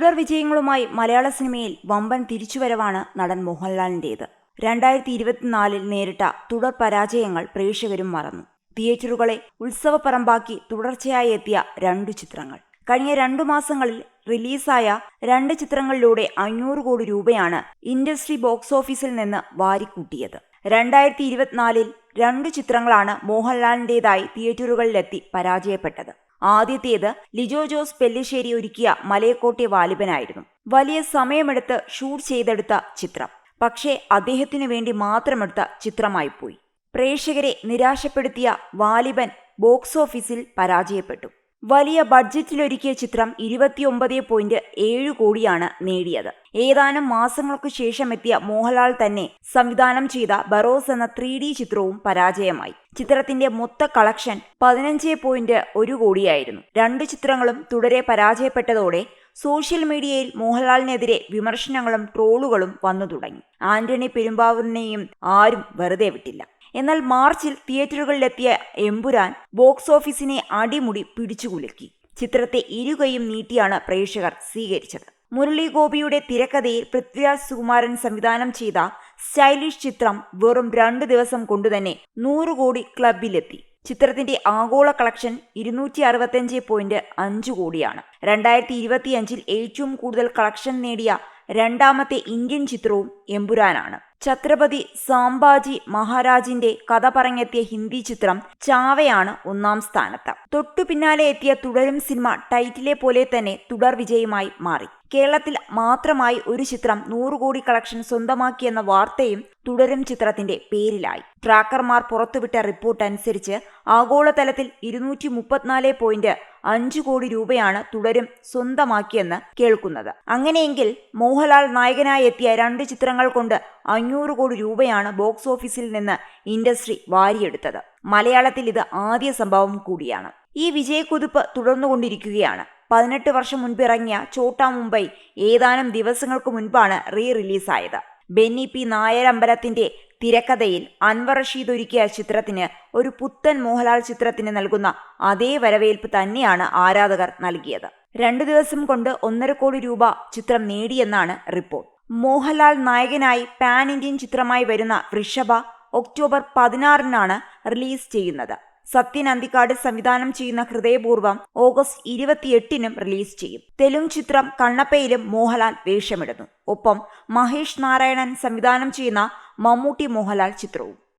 തുടർ വിജയങ്ങളുമായി മലയാള സിനിമയിൽ വമ്പൻ തിരിച്ചുവരവാണ് നടൻ മോഹൻലാലിന്റേത്. രണ്ടായിരത്തി ഇരുപത്തിനാലിൽ നേരിട്ട തുടർ പരാജയങ്ങൾ പ്രേക്ഷകരും മറന്നു. തിയേറ്ററുകളെ ഉത്സവപ്പറമ്പാക്കി തുടർച്ചയായി എത്തിയ രണ്ടു ചിത്രങ്ങൾ. കഴിഞ്ഞ രണ്ടു മാസങ്ങളിൽ റിലീസായ രണ്ട് ചിത്രങ്ങളിലൂടെ അഞ്ഞൂറ് കോടി രൂപയാണ് ഇൻഡസ്ട്രി ബോക്സ് ഓഫീസിൽ നിന്ന് വാരിക്കൂട്ടിയത്. രണ്ടായിരത്തി ഇരുപത്തിനാലിൽ രണ്ടു ചിത്രങ്ങളാണ് മോഹൻലാലിന്റേതായി തിയേറ്ററുകളിലെത്തി പരാജയപ്പെട്ടത്. ആദ്യത്തേത് ലിജോ ജോസ് പെല്ലിശ്ശേരി ഒരുക്കിയ മലയക്കോട്ടെ വാലിബനായിരുന്നു. വലിയ സമയമെടുത്ത് ഷൂട്ട് ചെയ്തെടുത്ത ചിത്രം. പക്ഷേ അദ്ദേഹത്തിനു വേണ്ടി മാത്രമെടുത്ത ചിത്രമായിപ്പോയി പ്രേക്ഷകരെ നിരാശപ്പെടുത്തിയ വാലിബൻ ബോക്സ് ഓഫീസിൽ പരാജയപ്പെട്ടു. വലിയ ബഡ്ജറ്റിലൊരുക്കിയ ചിത്രം ഇരുപത്തിയൊമ്പത് പോയിന്റ് ഏഴ് കോടിയാണ് നേടിയത്. ഏതാനും മാസങ്ങൾക്ക് ശേഷം എത്തിയ മോഹൻലാൽ തന്നെ സംവിധാനം ചെയ്ത ബറോസ് എന്ന ത്രീ ഡി ചിത്രവും പരാജയമായി. ചിത്രത്തിന്റെ മൊത്ത കളക്ഷൻ പതിനഞ്ച് പോയിന്റ് ഒരു കോടിയായിരുന്നു. രണ്ട് ചിത്രങ്ങളും തുടരെ പരാജയപ്പെട്ടതോടെ സോഷ്യൽ മീഡിയയിൽ മോഹൻലാലിനെതിരെ വിമർശനങ്ങളും ട്രോളുകളും വന്നു തുടങ്ങി. ആന്റണി പെരുമ്പാവൂരിനെയും ആരും വെറുതെ വിട്ടില്ല. എന്നാൽ മാർച്ചിൽ തിയേറ്ററുകളിലെത്തിയ എമ്പുരാൻ ബോക്സ് ഓഫീസിനെ അടിമുടി പിടിച്ചുകുലുക്കി. ചിത്രത്തെ ഇരുകൈയും നീട്ടിയാണ് പ്രേക്ഷകർ സ്വീകരിച്ചത്. മുരളി ഗോപിയുടെ തിരക്കഥയിൽ പൃഥ്വിരാജ് സുകുമാരൻ സംവിധാനം ചെയ്ത സ്റ്റൈലിഷ് ചിത്രം വെറും രണ്ടു ദിവസം കൊണ്ടുതന്നെ നൂറ് കോടി ക്ലബിലെത്തി. ചിത്രത്തിന്റെ ആഗോള കളക്ഷൻ ഇരുന്നൂറ്റി അറുപത്തിയഞ്ച് പോയിന്റ് അഞ്ച് കോടിയാണ്. രണ്ടായിരത്തി ഇരുപത്തിയഞ്ചിൽ ഏറ്റവും കൂടുതൽ കളക്ഷൻ നേടിയ രണ്ടാമത്തെ ഇന്ത്യൻ ചിത്രവും എമ്പുരാനാണ്. ഛത്രപതി സാംബാജി മഹാരാജിന്റെ കഥ പറഞ്ഞെത്തിയ ഹിന്ദി ചിത്രം ചാവയാണ് ഒന്നാം സ്ഥാനത്ത്. തൊട്ടു പിന്നാലെ എത്തിയ തുടരും സിനിമ ടൈറ്റിലെ പോലെ തന്നെ തുടർ വിജയമായി മാറി. കേരളത്തിൽ മാത്രമായി ഒരു ചിത്രം നൂറ് കോടി കളക്ഷൻ സ്വന്തമാക്കിയെന്ന വാർത്തയും തുടരും ചിത്രത്തിന്റെ പേരിലായി. ട്രാക്കർമാർ പുറത്തുവിട്ട റിപ്പോർട്ട് അനുസരിച്ച് ആഗോളതലത്തിൽ ഇരുന്നൂറ്റി മുപ്പത്തിനാല് പോയിന്റ് അഞ്ചു കോടി രൂപയാണ് തുടരും സ്വന്തമാക്കിയെന്ന് കേൾക്കുന്നത്. അങ്ങനെയെങ്കിൽ മോഹൻലാൽ നായകനായി എത്തിയ രണ്ട് ചിത്രങ്ങൾ കൊണ്ട് അഞ്ഞൂറ് കോടി രൂപയാണ് ബോക്സ് ഓഫീസിൽ നിന്ന് ഇൻഡസ്ട്രി വാരിയെടുത്തത്. മലയാളത്തിൽ ഇത് ആദ്യ സംഭവം കൂടിയാണ്. ഈ വിജയക്കുതിപ്പ് തുടർന്നുകൊണ്ടിരിക്കുകയാണ്. പതിനെട്ട് വർഷം മുൻപിറങ്ങിയ ചോട്ടാ മുംബൈ ഏതാനും ദിവസങ്ങൾക്ക് മുൻപാണ് റീ റിലീസായത് ബെന്നി പി നായരമ്പലത്തിന്റെ തിരക്കഥയിൽ അൻവർ റഷീദ് ഒരുക്കിയ ചിത്രത്തിന് ഒരു പുത്തൻ മോഹൻലാൽ ചിത്രത്തിന് നൽകുന്ന അതേ വരവേൽപ്പ് തന്നെയാണ് ആരാധകർ നൽകിയത്. രണ്ടു ദിവസം കൊണ്ട് ഒന്നര കോടി രൂപ ചിത്രം നേടിയെന്നാണ് റിപ്പോർട്ട്. മോഹൻലാൽ നായകനായി പാൻ ഇന്ത്യൻ ചിത്രമായി വരുന്ന വൃഷഭ ഒക്ടോബർ പതിനാറിനാണ് റിലീസ് ചെയ്യുന്നത്. സത്യൻ അന്തിക്കാട് സംവിധാനം ചെയ്യുന്ന ഹൃദയപൂർവം ഓഗസ്റ്റ് ഇരുപത്തിയെട്ടിനും റിലീസ് ചെയ്യും. തെലുങ്ക് ചിത്രം കണ്ണപ്പയിലും മോഹൻലാൽ വേഷമിടുന്നു. ഒപ്പം മഹേഷ് നാരായണൻ സംവിധാനം ചെയ്യുന്ന മമ്മൂട്ടി മോഹൻലാൽ ചിത്രവും.